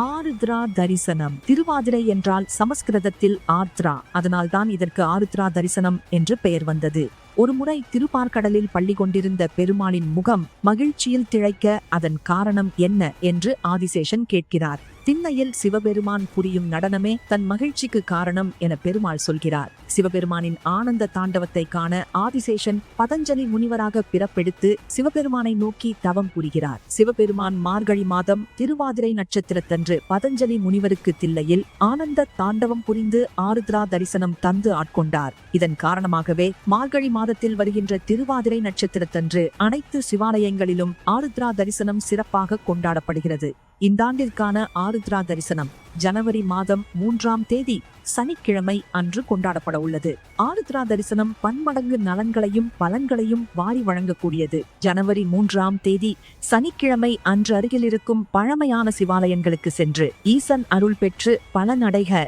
ஆருத்ரா தரிசனம். திருவாதிரை என்றால் சமஸ்கிருதத்தில் ஆர்த்ரா. அதனால்தான் இதற்கு ஆருத்ரா தரிசனம் என்று பெயர் வந்தது. ஒருமுறை திருப்பார்கடலில் பள்ளி கொண்டிருந்த பெருமாளின் முகம் மகிழ்ச்சியில் திளைக்க அதன் காரணம் என்ன என்று ஆதிசேஷன் கேட்கிறார். திண்ணையில் சிவபெருமான் புரியும் நடனமே தன் மகிழ்ச்சிக்கு காரணம் என பெருமாள் சொல்கிறார். சிவபெருமானின் ஆனந்த தாண்டவத்தை காண ஆதிசேஷன் பதஞ்சலி முனிவராக பிறப்பெடுத்து சிவபெருமானை நோக்கி தவம் புரிகிறார். சிவபெருமான் மார்கழி மாதம் திருவாதிரை நட்சத்திரத்தன்று பதஞ்சலி முனிவருக்கு தில்லையில் ஆனந்த தாண்டவம் புரிந்து ஆருத்ரா தரிசனம் தந்து ஆட்கொண்டார். இதன் காரணமாகவே மார்கழி மாதத்தில் வருகின்ற திருவாதிரை நட்சத்திரத்தன்று அனைத்து சிவாலயங்களிலும் ஆருத்ரா தரிசனம் சிறப்பாக கொண்டாடப்படுகிறது. இந்தாண்டிற்கான ஆருத்ரா தரிசனம். ஜனவரி மாதம் மூன்றாம் தேதி சனிக்கிழமை அன்று கொண்டாடப்பட உள்ளது. ஆருத்ரா தரிசனம் பன்மடங்கு நலன்களையும் பலன்களையும் வாரி வழங்கக்கூடியது. ஜனவரி மூன்றாம் தேதி சனிக்கிழமை அன்று அருகில் இருக்கும் பழமையான சிவாலயங்களுக்கு சென்று ஈசன் அருள் பெற்று பலனடைக.